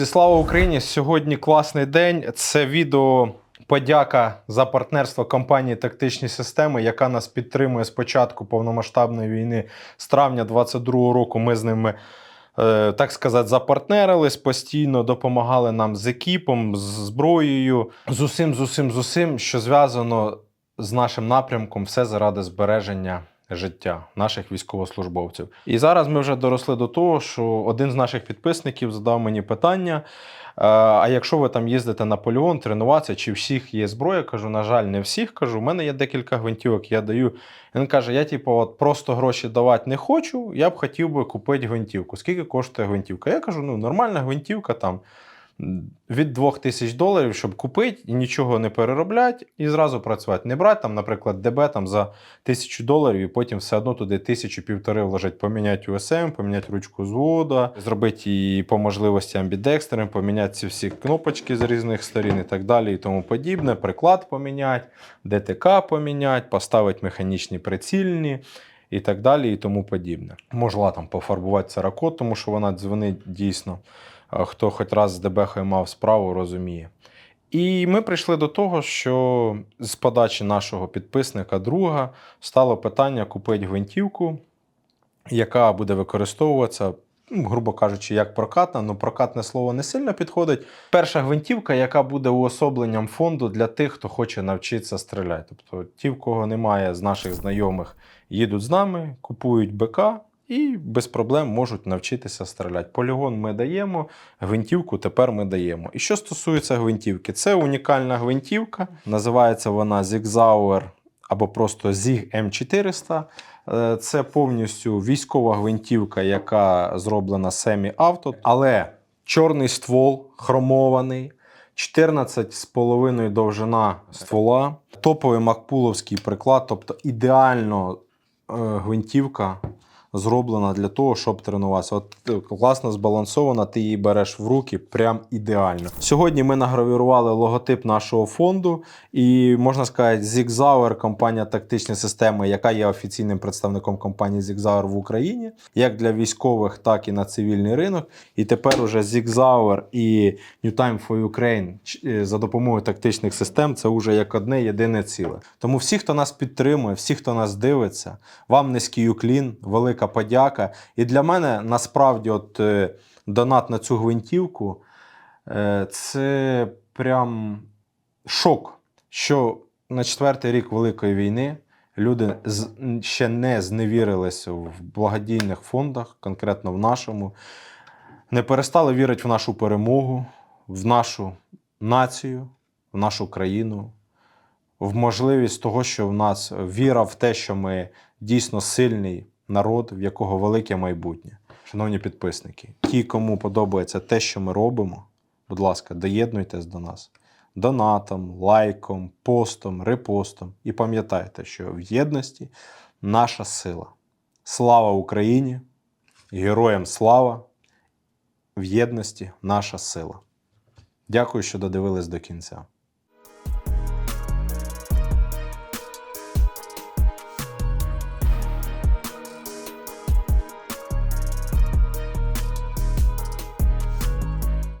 Друзі, слава Україні! Сьогодні класний день. Це відео подяка за партнерство компанії Тактичні системи, яка нас підтримує з початку повномасштабної війни з травня 22 року. Ми з ними. е, Так сказати, запартнерились, постійно допомагали нам з екіпом, з зброєю, з усім, з усім, з усім, що зв'язано з нашим напрямком, все заради збереження життя наших військовослужбовців. І зараз ми вже доросли до того, що один з наших підписників задав мені питання: е, а якщо ви там їздите на полігон, тренуватися, чи всіх є зброя? Кажу, на жаль, не всіх. Кажу, у мене є декілька гвинтівок, я даю. Він каже: я, типу, от просто гроші давати не хочу, я б хотів би купити гвинтівку. Скільки коштує гвинтівка? Я кажу, ну нормальна гвинтівка там. Від 2000 доларів, щоб купити і нічого не переробляти, і зразу працювати. Не брати там, наприклад, ДБ там за 1000 доларів, і потім все одно туди тисячу півтори вложити, поміняти USM, поміняти ручку звода, зробити її по можливості амбідекстером, поміняти ці всі кнопочки з різних сторін і так далі, і тому подібне. Приклад поміняти, ДТК поміняти, поставити механічні прицільні. І так далі, і тому подібне. Можна там пофарбувати царакот, тому що вона дзвонить дійсно. Хто хоч раз з ДБХ мав справу, розуміє. І ми прийшли до того, що з подачі нашого підписника друга стало питання купити гвинтівку, яка буде використовуватися, ну, грубо кажучи, як прокатна, але прокатне слово не сильно підходить. Перша гвинтівка, яка буде уособленням фонду для тих, хто хоче навчитися стріляти. Тобто ті, в кого немає з наших знайомих, їдуть з нами, купують БК і без проблем можуть навчитися стріляти. Полігон ми даємо, гвинтівку тепер ми даємо. І що стосується гвинтівки, це унікальна гвинтівка. Називається вона Zigzauer або просто Zig M400. Е, Це повністю військова гвинтівка, яка зроблена Auto, але чорний ствол хромований. 14,5 довжина ствола, топовий макпуловський приклад, тобто ідеально е, гвинтівка зроблена для того, щоб тренуватися. От е, класно збалансована, ти її береш в руки прям ідеально. Сьогодні ми награвірували логотип нашого фонду, і можна сказати, Zigzauer, компанія тактичні системи, яка є офіційним представником компанії Zigzauer в Україні, як для військових, так і на цивільний ринок. І тепер уже Zigzauer і New Time for Ukraine е, за допомогою тактичних систем це вже як одне єдине ціле. Тому всі, хто нас підтримує, всі, хто нас дивиться, вам низький уклін, велика подяка. І для мене насправді, от е, донат на цю гвинтівку е, це прям шок, що на четвертий рік Великої війни люди ще не зневірилися в благодійних фондах, конкретно в нашому, не перестали вірити в нашу перемогу, в нашу націю, в нашу країну, в можливість того, що в нас віра в те, що ми дійсно сильний народ, в якого велике майбутнє. Шановні підписники, ті, кому подобається те, що ми робимо, будь ласка, доєднуйтесь до нас донатом, лайком, постом, репостом. І пам'ятайте, що в єдності наша сила. Слава Україні! Героям слава! В єдності наша сила. Дякую, що додивились до кінця.